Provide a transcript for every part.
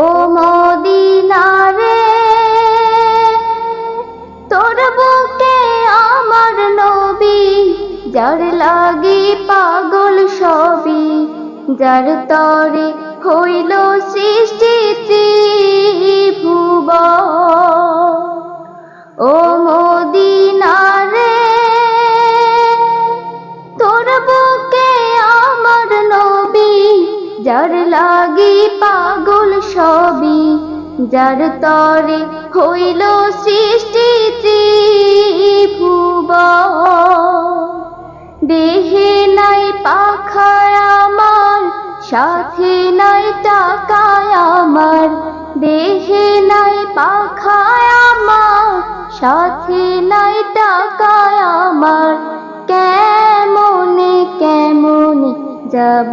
ও মদিনারে তোর বুকে আমার নবী, যার লাগি পাগল সবই, যার তরে হইল সৃষ্টি ত্রিভুব। ও মদিনারে পাগল সবই, যার তরে হইল সৃষ্টি ত্রিভুব দেহে নাই পাখায় আমার, সাথে নাই টাকায় আমার। দেহে নাই পাখায় আমার, সাথে নাই টাকায় আমার। কেমনে কেমনে যাব?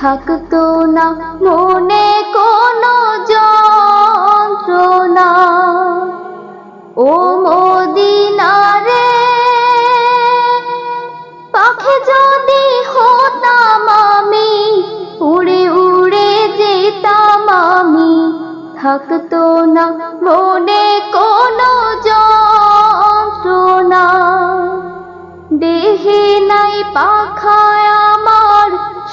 থাকতো না, মনে কোনো যন্ত্রণা। ও মদিনারে, পাখি যদি হতাম আমি, উড়ে উড়ে যেতাম আমি। থাকতো না, মনে কোনো যন্ত্রণা। দেহে নাই পাখায়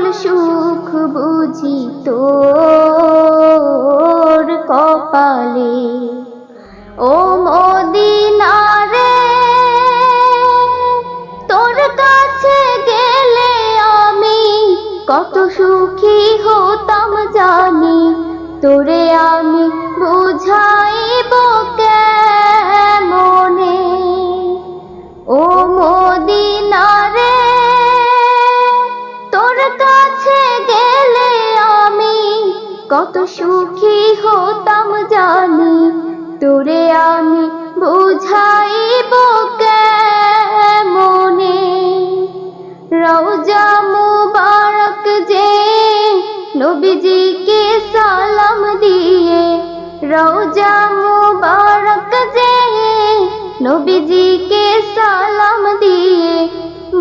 সকল সুখ বুঝি তোর কপালে। ও মদিনারে, তোর কাছে গেলে আমি কত সুখী হতাম জানি। তোরে আমি কত সুখী হতাম জানি, তোরে আমি বুঝাইব কেমনে? রওজা মুবারক যে নবীজিকে সালাম দিয়ে, রওজা মুবারক যে নবীজিকে সালাম দিয়ে,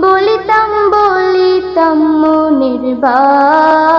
বলিতাম বলিতাম মনের বাসনা